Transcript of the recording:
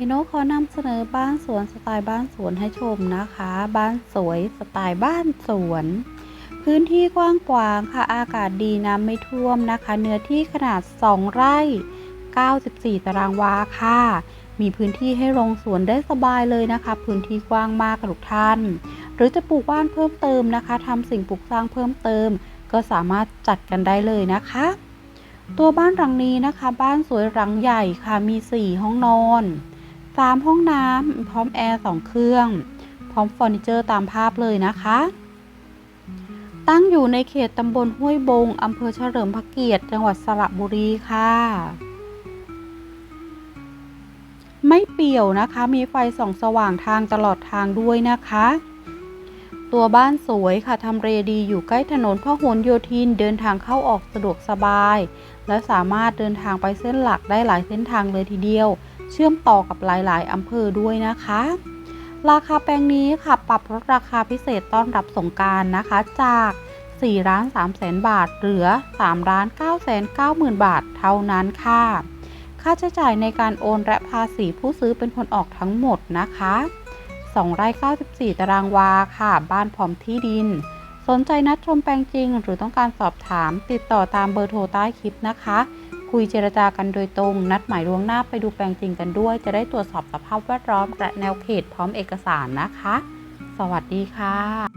พี่โนขอนำเสนอบ้านสวนสไตล์บ้านสวนให้ชมนะคะ บ้านสวยสไตล์บ้านสวน พื้นที่กว้างขวางค่ะอากาศดีน้ำไม่ท่วมนะคะ เนื้อที่ขนาด 2 ไร่ 94 ตารางวาค่ะ มีพื้นที่ให้ลงสวนได้สบายเลยนะคะ พื้นที่กว้างมากทุกท่าน หรือจะปลูกบ้านเพิ่มเติมนะคะทำสิ่งปลูกสร้างเพิ่มเติม ก็สามารถจัดกันได้เลยนะคะ ตัวบ้านหลังนี้นะคะ บ้านสวยหลังใหญ่ค่ะมี 4 ห้องนอน 3 ห้องน้ำพร้อมแอร์2เครื่อง พร้อมเฟอร์นิเจอร์ตามภาพเลยนะคะ ตั้งอยู่ในเขตตำบลห้วยบงอำเภอเฉลิมพระเกียรติ จังหวัดสระบุรีค่ะ ไม่เปี่ยวนะคะ มีไฟส่องสว่างทางตลอดทางด้วยนะคะ ตัวบ้านสวยค่ะทำเลดีอยู่ใกล้ถนนพหลโยธินเดินทางเข้าออกสะดวกสบาย และสามารถเดินทางไปเส้นหลักได้หลายเส้นทางเลยทีเดียว เชื่อมต่อกับหลาย ๆ อำเภอด้วยนะคะ ราคาแปลงนี้ค่ะปรับลดราคาพิเศษต้อนรับสงการนะคะ จาก4ล้าน3แสนบาท เหลือ3ล้าน9แสน9หมื่นบาทเท่านั้นค่ะ ค่าใช้จ่ายในการโอนและภาษีผู้ซื้อเป็นคนออกทั้งหมดนะคะ2ไร่94 ตารางวาค่ะ บ้านพร้อมที่ดิน สนใจนัดชมแปลงจริง หรือต้องการสอบถามติดต่อตามเบอร์โทรใต้คลิปนะคะ คุยเจรจากันโดยตรง นัดหมายล่วงหน้าไปดูแปลงจริงกันด้วย จะได้ตรวจสอบสภาพแวดล้อมและแนวเขตพร้อมเอกสารนะคะ สวัสดีค่ะ